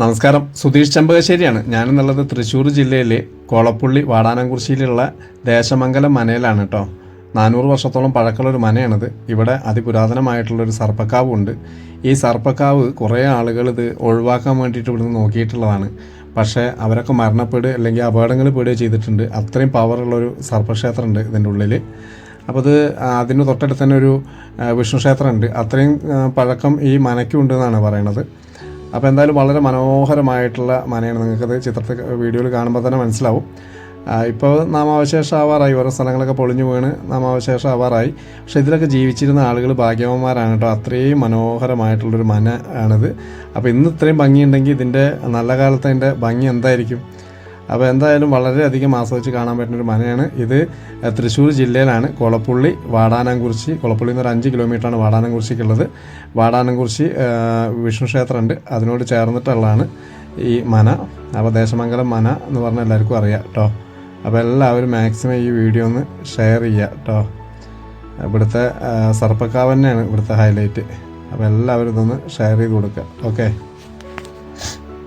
നമസ്കാരം. സുധീഷ് ചെമ്പകശ്ശേരിയാണ്. ഞാനെന്നുള്ളത് തൃശ്ശൂർ ജില്ലയിലെ കോളപ്പുള്ളി വാടാനംകുറിശ്ശിയിലുള്ള ദേശമംഗലം മനയിലാണ് കേട്ടോ നാനൂറ് വർഷത്തോളം പഴക്കമുള്ള ഒരു മനയാണിത്. ഇവിടെ അതിപുരാതനമായിട്ടുള്ളൊരു സർപ്പക്കാവുണ്ട് ഈ സർപ്പക്കാവ് കുറേ ആളുകൾ ഇത് ഒഴിവാക്കാൻ വേണ്ടിയിട്ട് ഇവിടുന്ന് നോക്കിയിട്ടുള്ളതാണ്. പക്ഷേ അവരൊക്കെ മരണപ്പെടുക അല്ലെങ്കിൽ അപകടങ്ങൾ പെടുകയോ ചെയ്തിട്ടുണ്ട്. അത്രയും പവറുള്ളൊരു സർപ്പക്ഷേത്രമുണ്ട് ഇതിന്റെ ഉള്ളിൽ അപ്പോൾ ഇത് അതിന് തൊട്ടടുത്ത് തന്നെ ഒരു വിഷ്ണു ക്ഷേത്രമുണ്ട് അത്രയും പഴക്കം ഈ മനയ്ക്കുണ്ട് എന്നാണ് പറയണത്. അപ്പോൾ എന്തായാലും വളരെ മനോഹരമായിട്ടുള്ള മനയാണ് നിങ്ങൾക്കത് ചിത്രത്തിൽ വീഡിയോയിൽ കാണുമ്പോൾ തന്നെ മനസ്സിലാവും. ഇപ്പോൾ നാമാവശേഷം ആവാറായി ഓരോ സ്ഥലങ്ങളൊക്കെ പൊളിഞ്ഞു വീണ് നാമാവശേഷം ആവാറായി പക്ഷേ ഇതിലൊക്കെ ജീവിച്ചിരുന്ന ആളുകൾ ഭാഗ്യവന്മാരാണ് കേട്ടോ. അത്രയും മനോഹരമായിട്ടുള്ളൊരു മന ആണിത് അപ്പോൾ ഇന്ന് ഇത്രയും ഭംഗിയുണ്ടെങ്കിൽ ഇതിന്റെ നല്ല കാലത്ത് ഭംഗി എന്തായിരിക്കും? അപ്പോൾ എന്തായാലും വളരെയധികം ആസ്വദിച്ച് കാണാൻ പറ്റുന്ന ഒരു മനയാണ് ഇത്. തൃശ്ശൂർ ജില്ലയിലാണ് കൊളപ്പുള്ളി വാടാനംകുറിശി. കൊളപ്പുള്ളി നിന്ന് ഒരു അഞ്ച് കിലോമീറ്ററാണ് വാടാനംകുറിശിക്കുള്ളത്. വാടാനംകുറിശി ആ, വിഷ്ണു ക്ഷേത്രമുണ്ട്. അതിനോട് ചേർന്നിട്ടുള്ളതാണ് ഈ മന. അപ്പോൾ ദേശമംഗലം മന എന്ന് പറഞ്ഞാൽ എല്ലാവർക്കും അറിയാം കേട്ടോ അപ്പോൾ എല്ലാവരും മാക്സിമം ഈ വീഡിയോ ഒന്ന് ഷെയർ ചെയ്യുക കേട്ടോ ഇവിടുത്തെ സർപ്പക്കാവ് തന്നെയാണ് ഇവിടുത്തെ ഹൈലൈറ്റ്. അപ്പോൾ എല്ലാവരും ഇതൊന്ന് ഷെയർ ചെയ്ത് കൊടുക്കുക ഓക്കെ?